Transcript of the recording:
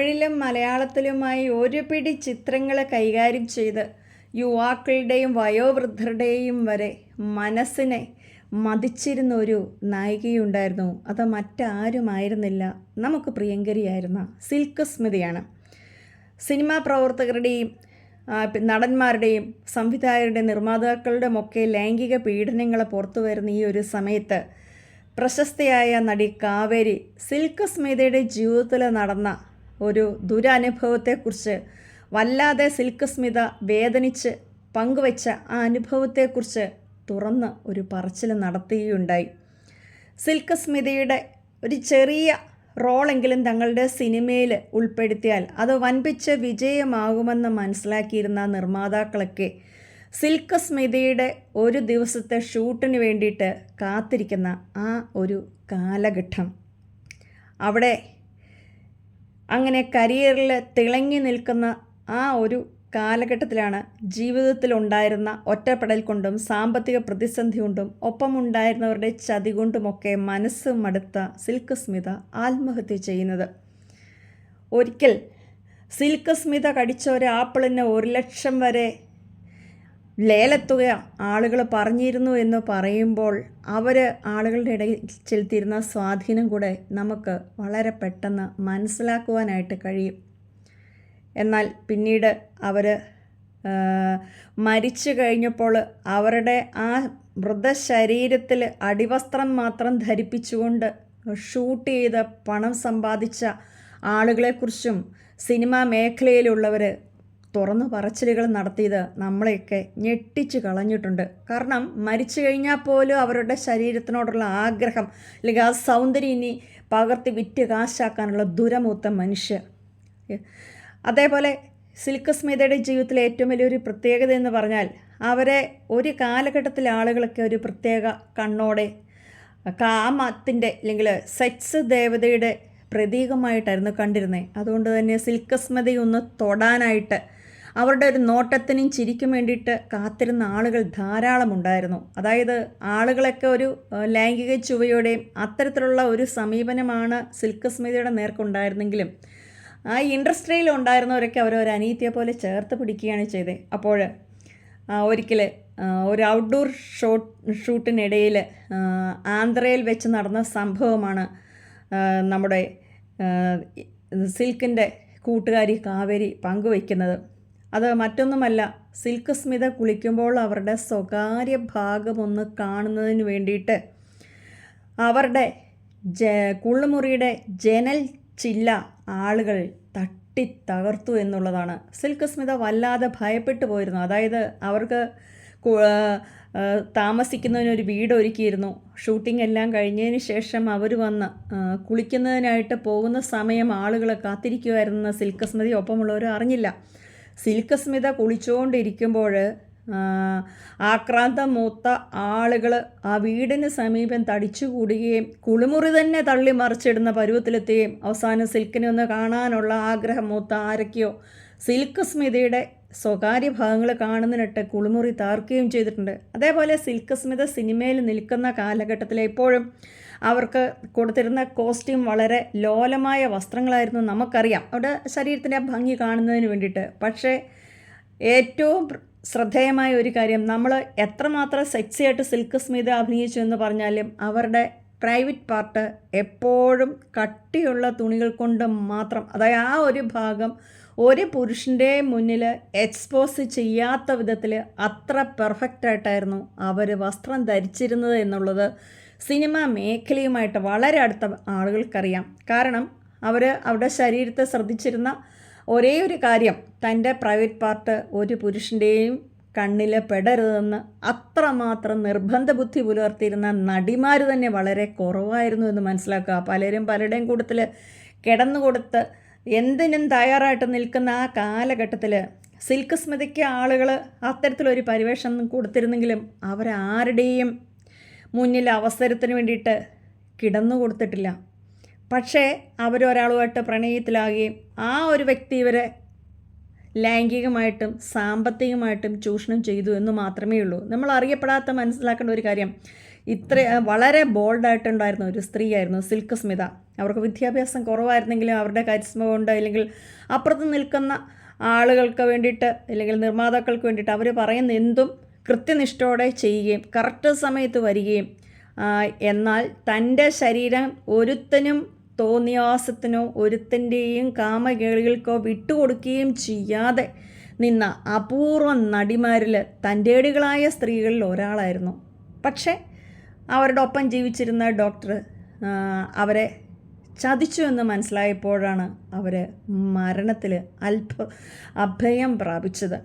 തമിഴിലും മലയാളത്തിലുമായി ഒരു പിടി ചിത്രങ്ങളെ കൈകാര്യം ചെയ്ത് യുവാക്കളുടെയും വയോവൃദ്ധരുടെയും വരെ മനസ്സിനെ മതിച്ചിരുന്ന ഒരു നായികയുണ്ടായിരുന്നു. അത് മറ്റാരുമായിരുന്നില്ല. നമുക്ക് പ്രിയങ്കരിയായിരുന്ന സിൽക്ക് സ്മിതയാണ് സിനിമാ പ്രവർത്തകരുടെയും നടന്മാരുടെയും സംവിധായകരുടെയും നിർമ്മാതാക്കളുടെയും ഒക്കെ ലൈംഗിക പീഡനങ്ങളെ പുറത്തു വരുന്ന ഈ ഒരു സമയത്ത് പ്രശസ്തയായ നടി കാവേരി സിൽക്ക് സ്മിതയുടെ ജീവിതത്തിൽ നടന്ന ഒരു ദുരനുഭവത്തെക്കുറിച്ച് വല്ലാതെ സിൽക്ക് സ്മിത വേദനിച്ച് പങ്കുവച്ച ആ അനുഭവത്തെക്കുറിച്ച് തുറന്ന് ഒരു പറച്ചിൽ നടത്തുകയുണ്ടായി. സിൽക്ക് സ്മിതയുടെ ഒരു ചെറിയ റോളെങ്കിലും തങ്ങളുടെ സിനിമയിൽ ഉൾപ്പെടുത്തിയാൽ അത് വൻപിച്ച വിജയമാകുമെന്ന് മനസ്സിലാക്കിയിരുന്ന നിർമ്മാതാക്കളൊക്കെ സിൽക്ക് സ്മിതയുടെ ഒരു ദിവസത്തെ ഷൂട്ടിന് വേണ്ടിയിട്ട് കാത്തിരിക്കുന്ന ആ ഒരു കാലഘട്ടം. അവിടെ അങ്ങനെ കരിയറിൽ തിളങ്ങി നിൽക്കുന്ന ആ ഒരു കാലഘട്ടത്തിലാണ് ജീവിതത്തിലുണ്ടായിരുന്ന ഒറ്റപ്പെടൽ കൊണ്ടും സാമ്പത്തിക പ്രതിസന്ധി കൊണ്ടും ഒപ്പമുണ്ടായിരുന്നവരുടെ ചതി കൊണ്ടുമൊക്കെ മനസ്സ് മടുത്ത സിൽക്ക് സ്മിത ആത്മഹത്യ ചെയ്യുന്നത്. ഒരിക്കൽ സിൽക്ക് സ്മിത കടിച്ച ഒരു ആപ്പിളിന് ഒരു ലക്ഷം വരെ ലേലത്തുക ആളുകൾ പറഞ്ഞിരുന്നു എന്ന് പറയുമ്പോൾ അവർ ആളുകളുടെ ഇടയിൽ ചെലുത്തിയിരുന്ന സ്വാധീനം കൂടെ നമുക്ക് വളരെ പെട്ടെന്ന് മനസ്സിലാക്കുവാനായിട്ട് കഴിയും. എന്നാൽ പിന്നീട് അവർ മരിച്ചു കഴിഞ്ഞപ്പോൾ അവരുടെ ആ മൃതശരീരത്തിൽ അടിവസ്ത്രം മാത്രം ധരിപ്പിച്ചുകൊണ്ട് ഷൂട്ട് ചെയ്ത് പണം സമ്പാദിച്ച ആളുകളെക്കുറിച്ചും സിനിമാ മേഖലയിലുള്ളവർ തുറന്നു പറച്ചിലുകൾ നടത്തിയത് നമ്മളെയൊക്കെ ഞെട്ടിച്ച് കളഞ്ഞിട്ടുണ്ട്. കാരണം മരിച്ചു കഴിഞ്ഞാൽ പോലും അവരുടെ ശരീരത്തിനോടുള്ള ആഗ്രഹം അല്ലെങ്കിൽ ആ സൗന്ദര്യം ഇനി പകർത്തി വിറ്റ് കാശാക്കാനുള്ള ദുരമൂത്ത മനുഷ്യർ. അതേപോലെ സിൽക്ക് സ്മിതയുടെ ജീവിതത്തിലെ ഏറ്റവും വലിയൊരു പ്രത്യേകത എന്ന് പറഞ്ഞാൽ അവരെ ഒരു കാലഘട്ടത്തിലെ ആളുകളൊക്കെ ഒരു പ്രത്യേക കണ്ണോടെ കാമത്തിന്റെ അല്ലെങ്കിൽ സെക്സ് ദേവതയുടെ പ്രതീകമായിട്ടായിരുന്നു കണ്ടിരുന്നത്. അതുകൊണ്ട് തന്നെ സിൽക്ക് തൊടാനായിട്ട് അവരുടെ ഒരു നോട്ടത്തിനും ചിരിക്കും വേണ്ടിയിട്ട് കാത്തിരുന്ന ആളുകൾ ധാരാളം ഉണ്ടായിരുന്നു. അതായത് ആളുകളൊക്കെ ഒരു ലൈംഗിക ചുവയോടെയും അത്തരത്തിലുള്ള ഒരു സമീപനമാണ് സിൽക്ക് സ്മിതയുടെ നേർക്കുണ്ടായിരുന്നെങ്കിലും ആ ഇൻഡസ്ട്രിയിൽ ഉണ്ടായിരുന്നവരൊക്കെ അവരൊരു അനീതിയെ പോലെ ചേർത്ത് പിടിക്കുകയാണ് ചെയ്തത് അപ്പോൾ ഒരിക്കൽ ഒരു ഔട്ട്ഡോർ ഷോട്ട് ഷൂട്ടിനിടയിൽ ആന്ധ്രയിൽ വെച്ച് നടന്ന സംഭവമാണ് നമ്മുടെ സിൽക്കിന്റെ കൂട്ടുകാരി കാവേരി പങ്കുവയ്ക്കുന്നത്. അത് മറ്റൊന്നുമല്ല സിൽക്ക് സ്മിത കുളിക്കുമ്പോൾ അവരുടെ സ്വകാര്യ ഭാഗമൊന്ന് കാണുന്നതിന് വേണ്ടിയിട്ട്. അവരുടെ ജ കുള്ളുമുറിയുടെ ജനൽ ചില്ല ആളുകൾ തട്ടി തകർത്തു എന്നുള്ളതാണ്. സിൽക്ക് സ്മിത വല്ലാതെ ഭയപ്പെട്ടു പോയിരുന്നു. അതായത് അവർക്ക് താമസിക്കുന്നതിനൊരു വീട് ഒരുക്കിയിരുന്നു. ഷൂട്ടിംഗ് എല്ലാം കഴിഞ്ഞതിന് ശേഷം അവർ വന്ന് കുളിക്കുന്നതിനായിട്ട് പോകുന്ന സമയം ആളുകളെ കാത്തിരിക്കുമായിരുന്ന സിൽക്ക് സ്മിതി ഒപ്പമുള്ളവർ അറിഞ്ഞില്ല. സിൽക്ക് സ്മിത കുളിച്ചുകൊണ്ടിരിക്കുമ്പോൾ ആക്രാന്തം മൂത്ത ആളുകൾ ആ വീടിന് സമീപം തടിച്ചുകൂടുകയും കുളിമുറി തന്നെ തള്ളി മറിച്ചിടുന്ന പരുവത്തിലെത്തുകയും അവസാനം സിൽക്കിനെ ഒന്ന് കാണാനുള്ള ആഗ്രഹം മൂത്ത ആരൊക്കെയോ സിൽക്ക് സ്മിതയുടെ സ്വകാര്യ ഭാഗങ്ങൾ കാണുന്നതിനിട്ട് കുളിമുറി താർക്കുകയും ചെയ്തിട്ടുണ്ട്. അതേപോലെ സിൽക്ക് സ്മിത സിനിമയിൽ നിൽക്കുന്ന കാലഘട്ടത്തിൽ എപ്പോഴും അവർക്ക് കൊടുത്തിരുന്ന കോസ്റ്റ്യൂം വളരെ ലോലമായ വസ്ത്രങ്ങളായിരുന്നു നമുക്കറിയാം. അവിടെ ശരീരത്തിന്റെ ഭംഗി കാണുന്നതിന് വേണ്ടിയിട്ട്. പക്ഷേ ഏറ്റവും ശ്രദ്ധേയമായ ഒരു കാര്യം നമ്മൾ എത്രമാത്രം സെക്സിയായിട്ട് സിൽക്ക് സ്മിത അഭിനയിച്ചു എന്ന് പറഞ്ഞാലും അവരുടെ പ്രൈവറ്റ് പാർട്ട് എപ്പോഴും കട്ടിയുള്ള തുണികൾ കൊണ്ട് മാത്രം അതായത് ആ ഒരു ഭാഗം ഒരു പുരുഷന്റെ മുന്നിൽ എക്സ്പോസ് ചെയ്യാത്ത വിധത്തിൽ അത്ര പെർഫെക്റ്റായിട്ടായിരുന്നു അവർ വസ്ത്രം ധരിച്ചിരുന്നത് എന്നുള്ളത് സിനിമ മേഖലയുമായിട്ട് വളരെ അടുത്ത ആളുകൾക്കറിയാം. കാരണം അവർ അവരുടെ ശരീരത്തെ ശ്രദ്ധിച്ചിരുന്ന ഒരേ ഒരു കാര്യം തന്റെ പ്രൈവറ്റ് പാർട്ട് ഒരു പുരുഷന്റെയും കണ്ണിൽ പെടരുതെന്ന് അത്രമാത്രം നിർബന്ധ ബുദ്ധി പുലർത്തിയിരുന്ന നടിമാർ തന്നെ വളരെ കുറവായിരുന്നു എന്ന് മനസ്സിലാക്കുക. പലരും പലരുടെയും കൂട്ടത്തിൽ കിടന്നുകൊടുത്ത് എന്തിനും തയ്യാറായിട്ട് നിൽക്കുന്ന ആ കാലഘട്ടത്തിൽ സിൽക്ക് സ്മിതയ്ക്ക് ആളുകൾ അത്തരത്തിലൊരു പരിവേഷം കൊടുത്തിരുന്നെങ്കിലും അവരാരുടെയും മുന്നിൽ അവസരത്തിന് വേണ്ടിയിട്ട് കിടന്നു കൊടുത്തിട്ടില്ല. പക്ഷേ അവരൊരാളുമായിട്ട് പ്രണയത്തിലാകുകയും ആ ഒരു വ്യക്തി ഇവരെ ലൈംഗികമായിട്ടും സാമ്പത്തികമായിട്ടും ചൂഷണം ചെയ്തു എന്ന് മാത്രമേ ഉള്ളൂ. നമ്മൾ അറിയപ്പെടാത്ത മനസ്സിലാക്കേണ്ട ഒരു കാര്യം ഇത്ര വളരെ ബോൾഡായിട്ടുണ്ടായിരുന്ന ഒരു സ്ത്രീയായിരുന്നു സിൽക്ക് സ്മിത. അവർക്ക് വിദ്യാഭ്യാസം കുറവായിരുന്നെങ്കിലും അവരുടെ കരിസ്മ കൊണ്ട് അല്ലെങ്കിൽ അപ്പുറത്ത് നിൽക്കുന്ന ആളുകൾക്ക് വേണ്ടിയിട്ട് അല്ലെങ്കിൽ നിർമ്മാതാക്കൾക്ക് വേണ്ടിയിട്ട് അവർ പറയുന്ന എന്തും കൃത്യനിഷ്ഠയോടെ ചെയ്യുകയും കറക്റ്റ് സമയത്ത് വരികയും എന്നാൽ തന്റെ ശരീരം ഒരുത്തനും തോന്നിയാസത്തിനോ ഒരുത്തന്റെയും കാമകേളികൾക്കോ വിട്ടുകൊടുക്കുകയും ചെയ്യാതെ നിന്ന അപൂർവ നടിമാരിൽ തന്റേടികളായ സ്ത്രീകളിൽ ഒരാളായിരുന്നു. പക്ഷേ അവരുടെ ഒപ്പം ജീവിച്ചിരുന്ന ഡോക്ടർ അവരെ ചതിച്ചു എന്ന് മനസ്സിലായപ്പോഴാണ് അവർ മരണത്തിൽ അല്പ അഭയം പ്രാപിച്ചത്.